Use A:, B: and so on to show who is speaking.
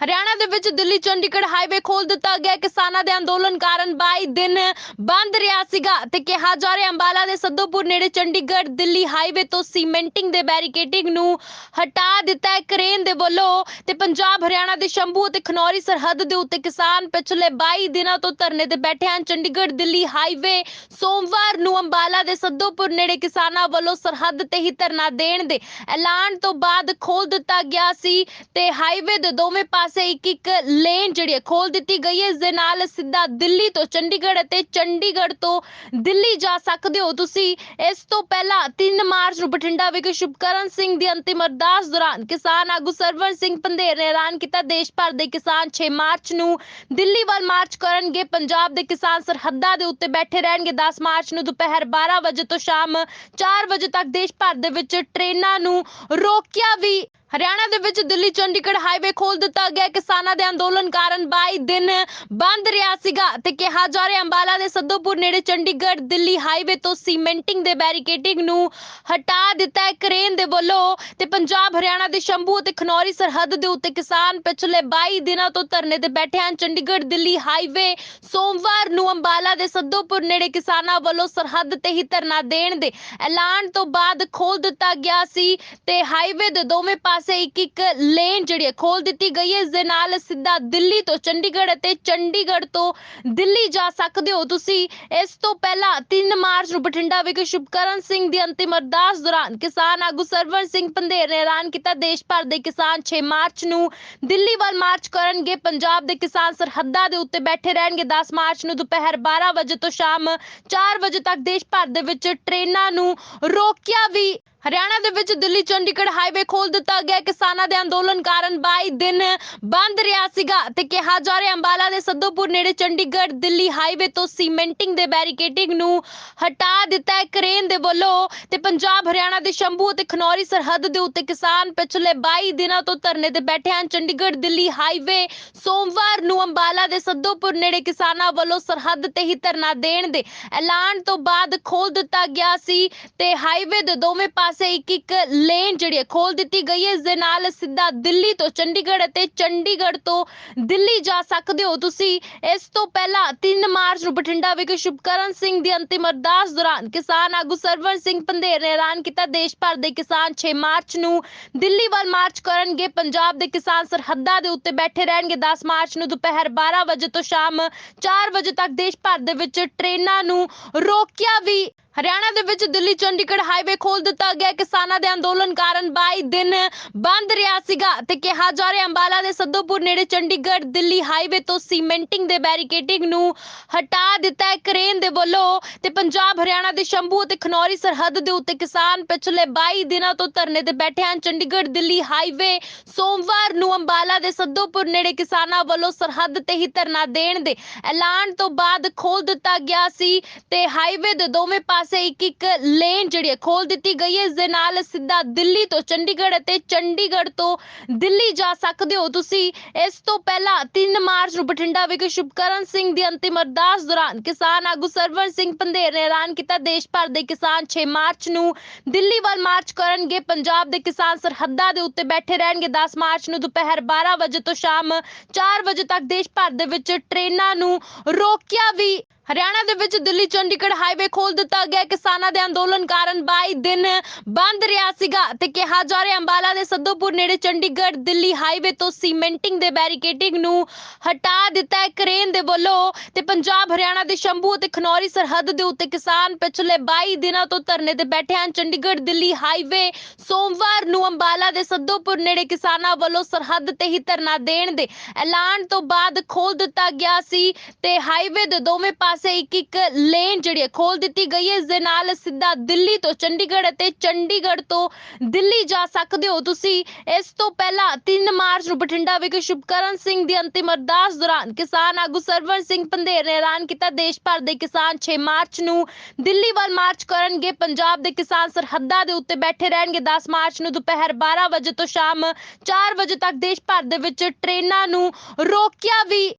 A: ਹਰਿਆਣਾ ਦੇ ਵਿੱਚ ਦਿੱਲੀ, ਚੰਡੀਗੜ੍ਹ ਹਾਈਵੇ ਖੋਲ ਦਿੱਤਾ ਗਿਆ। ਕਿਸਾਨਾਂ ਦੇ ਅੰਦੋਲਨ ਕਾਰਨ 22 ਦਿਨ ਬੰਦ ਰਿਹਾ ਸੀਗਾ ਤੇ ਕਿਹਾ ਜਾ ਰਿਹਾ, ਅੰਬਾਲਾ ਦੇ ਸੱਦੋਪੁਰ ਨੇੜੇ ਚੰਡੀਗੜ੍ਹ ਦਿੱਲੀ ਹਾਈਵੇ ਤੋਂ ਸੀਮੈਂਟਿੰਗ ਦੇ ਬੈਰੀਕੇਡਿੰਗ ਨੂੰ ਹਟਾ ਦਿੱਤਾ ਹੈ। ਕਰੇਨ ਦੇ ਵੱਲੋਂ ਤੇ ਪੰਜਾਬ, ਹਰਿਆਣਾ ਦੇ ਸ਼ੰਭੂ ਅਤੇ ਖਨੌਰੀ ਸਰਹੱਦ ਦੇ ਉੱਤੇ ਕਿਸਾਨ ਪਿਛਲੇ 22 ਦਿਨਾਂ ਤੋਂ ਧਰਨੇ ਤੇ ਬੈਠੇ ਹਨ। ਚੰਡੀਗੜ੍ਹ ਦਿੱਲੀ ਹਾਈਵੇ ਸੋਮਵਾਰ ਨੂੰ ਅੰਬਾਲਾ ਦੇ ਸੱਦੋਪੁਰ ਨੇੜੇ ਕਿਸਾਨਾਂ ਵੱਲੋਂ ਸਰਹੱਦ ਤੇ ਹੀ ਧਰਨਾ ਦੇਣ ਦੇ ਐਲਾਨ ਤੋਂ ਬਾਅਦ ਖੋਲ ਦਿੱਤਾ ਗਿਆ ਸੀ ਤੇ ਹਾਈਵੇ ਦੇ ਦੋਵੇਂ ਪਾਸੇ ਇੱਕ ਇੱਕ ਲੇਨ ਜਿਹੜੀ ਹੈ ਖੋਲ ਦਿੱਤੀ ਗਈ ਹੈ। ਇਸ ਦੇ ਨਾਲ ਸਿੱਧਾ ਦਿੱਲੀ ਤੋਂ ਚੰਡੀਗੜ੍ਹ ਅਤੇ ਚੰਡੀਗੜ੍ਹ ਤੋਂ ਦਿੱਲੀ ਜਾ ਸਕਦੇ ਹੋ ਤੁਸੀਂ। ਇਸ ਤੋਂ ਪਹਿਲਾਂ 3 ਮਾਰਚ ਨੂੰ ਬਠਿੰਡਾ ਵਿਖੇ ਸ਼ੁਭਕਰਨ ਸਿੰਘ ਦੀ ਅੰਤਿਮ ਅਰਦਾਸ ਦੌਰਾਨ ਕਿਸਾਨ ਆਗੂ ਸਰਵਰ ਸਿੰਘ ਪੰਧੇਰ ਨੇ ਐਲਾਨ ਕੀਤਾ। ਦੇਸ਼ ਭਰ ਦੇ ਕਿਸਾਨ 6 ਮਾਰਚ ਨੂੰ ਦਿੱਲੀ ਵੱਲ ਮਾਰਚ ਕਰਨਗੇ। ਪੰਜਾਬ ਦੇ ਕਿਸਾਨ ਸਰਹੱਦਾਂ ਦੇ ਉੱਤੇ ਬੈਠੇ ਰਹਿਣਗੇ। 10 ਮਾਰਚ ਨੂੰ ਦੁਪਹਿਰ 12 ਵਜੇ ਤੋਂ ਸ਼ਾਮ 4 ਵਜੇ ਤੱਕ ਦੇਸ਼ ਭਰ ਦੇ ਵਿੱਚ ਟ੍ਰੇਨਾਂ ਨੂੰ ਰੋਕਿਆ ਵੀ ਹਰਿਆਣਾ ਦੇ ਵਿੱਚ ਦਿੱਲੀ, ਚੰਡੀਗੜ੍ਹ ਹਾਈਵੇ ਖੋਲ ਦਿੱਤਾ ਗਿਆ। ਕਿਸਾਨਾਂ ਦੇ ਅੰਦੋਲਨ ਕਾਰਨ 22 ਦਿਨ ਬੰਦ ਰਿਹਾ ਸੀਗਾ ਤੇ ਕਿਹਾ ਜਾ ਰਿਹਾ ਅੰਬਾਲਾ ਦੇ ਸੱਦੋਪੁਰ ਨੇੜੇ ਚੰਡੀਗੜ੍ਹ ਦਿੱਲੀ ਹਾਈਵੇ ਤੋਂ ਸੀਮੈਂਟਿੰਗ ਦੇ ਬੈਰੀਕੇਡਿੰਗ ਨੂੰ ਹਟਾ ਦਿੱਤਾ ਹੈ। ਕਰੇਨ ਦੇ ਵੱਲੋਂ ਤੇ ਪੰਜਾਬ, ਹਰਿਆਣਾ ਦੇ ਸ਼ੰਭੂ ਅਤੇ ਖਨੌਰੀ ਸਰਹੱਦ ਦੇ ਉੱਤੇ ਕਿਸਾਨ ਪਿਛਲੇ 22 ਦਿਨਾਂ ਤੋਂ ਧਰਨੇ ਤੇ ਬੈਠੇ ਹਨ। ਚੰਡੀਗੜ੍ਹ ਦਿੱਲੀ ਹਾਈਵੇ ਸੋਮਵਾਰ ਨੂੰ ਅੰਬਾਲਾ ਦੇ ਸੱਦੋਪੁਰ ਨੇੜੇ ਕਿਸਾਨਾਂ ਵੱਲੋਂ ਸਰਹੱਦ ਤੇ ਹੀ ਧਰਨਾ ਦੇਣ ਦੇ ਐਲਾਨ ਤੋਂ ਬਾਅਦ ਖੋਲ ਦਿੱਤਾ ਗਿਆ ਸੀ ਤੇ ਹਾਈਵੇ ਦੇ ਦੋਵੇਂ ਪਾਸੇ ਇੱਕ ਇੱਕ ਲੇਨ ਜਿਹੜੀ ਹੈ ਖੋਲ ਦਿੱਤੀ ਗਈ ਹੈ। ਇਸ ਦੇ ਨਾਲ ਸਿੱਧਾ ਦਿੱਲੀ ਤੋਂ ਚੰਡੀਗੜ੍ਹ ਅਤੇ ਚੰਡੀਗੜ੍ਹ ਤੋਂ ਦਿੱਲੀ ਜਾ ਸਕਦੇ ਹੋ ਤੁਸੀਂ। ਇਸ ਤੋਂ ਪਹਿਲਾਂ 3 ਮਾਰਚ ਨੂੰ ਬਠਿੰਡਾ ਵਿਖੇ ਸ਼ੁਭਕਰਨ ਸਿੰਘ ਦੀ ਅੰਤਿਮ ਅਰਦਾਸ ਦੌਰਾਨ ਕਿਸਾਨ ਆਗੂ ਸਰਵਰ ਸਿੰਘ ਪੰਧੇਰ ਨੇ ਐਲਾਨ ਕੀਤਾ। ਦੇਸ਼ ਭਰ ਦੇ ਕਿਸਾਨ 6 ਮਾਰਚ ਨੂੰ ਦਿੱਲੀ ਵੱਲ ਮਾਰਚ ਕਰਨਗੇ। ਪੰਜਾਬ ਦੇ ਕਿਸਾਨ ਸਰਹੱਦਾਂ ਦੇ ਉੱਤੇ ਬੈਠੇ ਰਹਿਣਗੇ। 10 ਮਾਰਚ ਨੂੰ ਦੁਪਹਿਰ 12 ਵਜੇ ਤੋਂ ਸ਼ਾਮ 4 ਵਜੇ ਤੱਕ ਦੇਸ਼ ਭਰ ਦੇ ਵਿੱਚ ਟ੍ਰੇਨਾਂ ਨੂੰ ਰੋਕਿਆ ਵੀ ਹਰਿਆਣਾ ਦੇ ਵਿੱਚ ਦਿੱਲੀ, ਚੰਡੀਗੜ੍ਹ ਹਾਈਵੇ ਖੋਲ ਦਿੱਤਾ ਗਿਆ। ਕਿਸਾਨਾਂ ਦੇ ਅੰਦੋਲਨ ਕਾਰਨ 22 ਦਿਨ ਬੰਦ ਰਿਹਾ ਸੀਗਾ ਤੇ ਕਿਹਾ ਜਾ ਰਿਹਾ, ਅੰਬਾਲਾ ਦੇ ਸੱਦੋਪੁਰ ਨੇੜੇ ਚੰਡੀਗੜ੍ਹ ਦਿੱਲੀ ਹਾਈਵੇ ਤੋਂ ਸੀਮੈਂਟਿੰਗ ਦੇ ਬੈਰੀਕੇਡਿੰਗ ਨੂੰ ਹਟਾ ਦਿੱਤਾ ਹੈ। ਕਰੇਨ ਦੇ ਵੱਲੋਂ ਤੇ ਪੰਜਾਬ, ਹਰਿਆਣਾ ਦੇ ਸ਼ੰਭੂ ਅਤੇ ਖਨੌਰੀ ਸਰਹੱਦ ਦੇ ਉੱਤੇ ਕਿਸਾਨ ਪਿਛਲੇ 22 ਦਿਨਾਂ ਤੋਂ ਧਰਨੇ ਤੇ ਬੈਠੇ ਹਨ। ਚੰਡੀਗੜ੍ਹ ਦਿੱਲੀ ਹਾਈਵੇ ਸੋਮਵਾਰ ਨੂੰ ਅੰਬਾਲਾ ਦੇ ਸੱਦੋਪੁਰ ਨੇੜੇ ਕਿਸਾਨਾਂ ਵੱਲੋਂ ਸਰਹੱਦ ਤੇ ਹੀ ਧਰਨਾ ਦੇਣ ਦੇ ਐਲਾਨ ਤੋਂ ਬਾਅਦ ਖੋਲ ਦਿੱਤਾ ਗਿਆ ਸੀ ਤੇ ਹਾਈਵੇ ਦੇ ਦੋਵੇਂ ਪਾਸੇ ਇੱਕ ਇੱਕ ਲੇਨ ਜਿਹੜੀ ਹੈ ਖੋਲ ਦਿੱਤੀ ਗਈ ਹੈ। ਇਸ ਦੇ ਨਾਲ ਸਿੱਧਾ ਦਿੱਲੀ ਤੋਂ ਚੰਡੀਗੜ੍ਹ ਅਤੇ ਚੰਡੀਗੜ੍ਹ ਤੋਂ ਦਿੱਲੀ ਜਾ ਸਕਦੇ ਹੋ ਤੁਸੀਂ। ਇਸ ਤੋਂ ਪਹਿਲਾਂ 3 ਮਾਰਚ ਨੂੰ ਬਠਿੰਡਾ ਵਿਖੇ ਸ਼ੁਭਕਰਨ ਸਿੰਘ ਦੀ ਅੰਤਿਮ ਅਰਦਾਸ ਦੌਰਾਨ ਕਿਸਾਨ ਆਗੂ ਸਰਵਰ ਸਿੰਘ ਪੰਧੇਰ ਨੇ ਐਲਾਨ ਕੀਤਾ, ਦੇਸ਼ ਭਰ ਦੇ ਕਿਸਾਨ 6 ਮਾਰਚ ਨੂੰ ਦਿੱਲੀ ਵੱਲ ਮਾਰਚ ਕਰਨਗੇ। ਪੰਜਾਬ ਦੇ ਕਿਸਾਨ ਸਰਹੱਦਾਂ ਦੇ ਉੱਤੇ ਬੈਠੇ ਰਹਿਣਗੇ। 10 ਮਾਰਚ ਨੂੰ ਦੁਪਹਿਰ 12 ਵਜੇ ਤੋਂ ਸ਼ਾਮ 4 ਵਜੇ ਤੱਕ ਦੇਸ਼ ਭਰ ਦੇ ਵਿੱਚ ਟ੍ਰੇਨਾਂ ਨੂੰ ਰੋਕਿਆ ਵੀ ਹਰਿਆਣਾ ਦੇ ਵਿੱਚ ਦਿੱਲੀ ਚੰਡੀਗੜ੍ਹ ਹਾਈਵੇ ਖੋਲ ਦਿੱਤਾ ਗਿਆ। ਕਿਸਾਨਾਂ ਦੇ ਅੰਦੋਲਨ ਕਾਰਨ 22 ਦਿਨ ਬੰਦ ਰਿਹਾ ਸੀਗਾ ਤੇ ਕਿਹਾ ਜਾ ਰਿਹਾ ਅੰਬਾਲਾ ਦੇ ਸੱਦੋਪੁਰ ਨੇੜੇ ਚੰਡੀਗੜ੍ਹ ਦਿੱਲੀ ਹਾਈਵੇ ਤੋਂ ਸੀਮੈਂਟਿੰਗ ਦੇ ਬੈਰੀਕੇਡਿੰਗ ਨੂੰ ਹਟਾ ਦਿੱਤਾ ਹੈ। ਕਰੇਨ ਦੇ ਵੱਲੋਂ ਤੇ ਪੰਜਾਬ, ਹਰਿਆਣਾ ਦੇ ਸ਼ੰਭੂ ਅਤੇ ਖਨੌਰੀ ਸਰਹੱਦ ਦੇ ਉੱਤੇ ਕਿਸਾਨ ਪਿਛਲੇ 22 ਦਿਨਾਂ ਤੋਂ ਧਰਨੇ ਤੇ ਬੈਠੇ ਹਨ। ਚੰਡੀਗੜ੍ਹ ਦਿੱਲੀ ਹਾਈਵੇ ਸੋਮਵਾਰ ਨੂੰ ਅੰਬਾਲਾ ਦੇ ਸੱਦੋਪੁਰ ਨੇੜੇ ਕਿਸਾਨਾਂ ਵੱਲੋਂ ਸਰਹੱਦ ਤੇ ਹੀ ਧਰਨਾ ਦੇਣ ਦੇ ਐਲਾਨ ਤੋਂ ਬਾਅਦ ਖੋਲ ਦਿੱਤਾ ਗਿਆ ਸੀ ਤੇ ਹਾਈਵੇ ਦੇ ਦੋਵੇਂ ਪਾਸੇ ਇੱਕ ਇੱਕ ਲੇਨ ਜਿਹੜੀ ਹੈ ਖੋਲ ਦਿੱਤੀ ਗਈ ਹੈ। ਇਸ ਦੇ ਨਾਲ ਸਿੱਧਾ ਦਿੱਲੀ ਤੋਂ ਚੰਡੀਗੜ੍ਹ ਅਤੇ ਚੰਡੀਗੜ੍ਹ ਤੋਂ ਦਿੱਲੀ ਜਾ ਸਕਦੇ ਹੋ ਤੁਸੀਂ। ਇਸ ਤੋਂ ਪਹਿਲਾਂ 3 ਮਾਰਚ ਨੂੰ ਬਠਿੰਡਾ ਵਿਖੇ ਸ਼ੁਭਕਰਨ ਸਿੰਘ ਦੀ ਅੰਤਿਮ ਅਰਦਾਸ ਦੌਰਾਨ ਕਿਸਾਨ ਆਗੂ ਸਰਵਰ ਸਿੰਘ ਪੰਧੇਰ ਨੇ ਐਲਾਨ ਕੀਤਾ। ਦੇਸ਼ ਭਰ ਦੇ ਕਿਸਾਨ 6 ਮਾਰਚ ਨੂੰ ਦਿੱਲੀ ਵੱਲ ਮਾਰਚ ਕਰਨਗੇ। ਪੰਜਾਬ ਦੇ ਕਿਸਾਨ ਸਰਹੱਦਾਂ ਦੇ ਉੱਤੇ ਬੈਠੇ ਰਹਿਣਗੇ। 10 ਮਾਰਚ ਨੂੰ ਦੁਪਹਿਰ 12 ਵਜੇ ਤੋਂ ਸ਼ਾਮ 4 ਵਜੇ ਤੱਕ ਦੇਸ਼ ਭਰ ਦੇ ਵਿੱਚ ਟ੍ਰੇਨਾਂ ਨੂੰ ਰੋਕਿਆ ਵੀ ਹਰਿਆਣਾ ਦੇ ਵਿੱਚ ਦਿੱਲੀ ਚੰਡੀਗੜ੍ਹ ਹਾਈਵੇ ਖੋਲ ਦਿੱਤਾ ਗਿਆ। ਕਿਸਾਨਾਂ ਦੇ ਅੰਦੋਲਨ ਕਾਰਨ 22 ਦਿਨ ਬੰਦ ਰਿਹਾ ਸੀਗਾ ਤੇ ਕਿਹਾ ਜਾ ਰਿਹਾ ਅੰਬਾਲਾ ਦੇ ਸੱਦੋਪੁਰ ਨੇੜੇ ਚੰਡੀਗੜ੍ਹ ਦਿੱਲੀ ਹਾਈਵੇ ਤੋਂ ਸੀਮੈਂਟਿੰਗ ਦੇ ਬੈਰੀਕੇਡਿੰਗ ਨੂੰ ਹਟਾ ਦਿੱਤਾ ਹੈ। ਕਰੇਨ ਦੇ ਵੱਲੋਂ ਤੇ ਪੰਜਾਬ, ਹਰਿਆਣਾ ਦੇ ਸ਼ੰਭੂ ਅਤੇ ਖਨੌਰੀ ਸਰਹੱਦ ਦੇ ਉੱਤੇ ਕਿਸਾਨ ਪਿਛਲੇ 22 ਦਿਨਾਂ ਤੋਂ ਧਰਨੇ ਤੇ ਬੈਠੇ ਹਨ। ਚੰਡੀਗੜ੍ਹ ਦਿੱਲੀ ਹਾਈਵੇ ਸੋਮਵਾਰ ਨੂੰ ਅੰਬਾਲਾ ਦੇ ਸੱਦੋਪੁਰ ਨੇੜੇ ਕਿਸਾਨਾਂ ਵੱਲੋਂ ਸਰਹੱਦ ਤੇ ਹੀ ਧਰਨਾ ਦੇਣ ਦੇ ਐਲਾਨ ਤੋਂ ਬਾਅਦ ਖੋਲ ਦਿੱਤਾ ਗਿਆ ਸੀ ਤੇ ਹਾਈਵੇ ਦੇ ਦੋਵੇਂ ਪਾਸੇ ਪਾਸੇ ਇੱਕ ਇੱਕ ਲੇਨ ਜਿਹੜੀ ਹੈ ਖੋਲ ਦਿੱਤੀ ਗਈ ਹੈ। ਇਸ ਦੇ ਨਾਲ ਸਿੱਧਾ ਦਿੱਲੀ ਤੋਂ ਚੰਡੀਗੜ੍ਹ ਅਤੇ ਚੰਡੀਗੜ੍ਹ ਤੋਂ ਦਿੱਲੀ ਜਾ ਸਕਦੇ ਹੋ ਤੁਸੀਂ। ਇਸ ਤੋਂ ਪਹਿਲਾਂ 3 ਮਾਰਚ ਨੂੰ ਬਠਿੰਡਾ ਵਿਖੇ ਸ਼ੁਭਕਰਨ ਸਿੰਘ ਦੀ ਅੰਤਿਮ ਅਰਦਾਸ ਦੌਰਾਨ ਕਿਸਾਨ ਆਗੂ ਸਰਵਰ ਸਿੰਘ ਪੰਧੇਰ ਨੇ ਐਲਾਨ ਕੀਤਾ। ਦੇਸ਼ ਭਰ ਦੇ ਕਿਸਾਨ 6 ਮਾਰਚ ਨੂੰ ਦਿੱਲੀ ਵੱਲ ਮਾਰਚ ਕਰਨਗੇ। ਪੰਜਾਬ ਦੇ ਕਿਸਾਨ ਸਰਹੱਦਾਂ ਦੇ ਉੱਤੇ ਬੈਠੇ ਰਹਿਣਗੇ। 10 ਮਾਰਚ ਨੂੰ ਦੁਪਹਿਰ 12 ਵਜੇ ਤੋਂ ਸ਼ਾਮ 4 ਵਜੇ ਤੱਕ ਦੇਸ਼ ਭਰ ਦੇ ਵਿੱਚ ਟ੍ਰੇਨਾਂ ਨੂੰ ਰੋਕਿਆ ਵੀ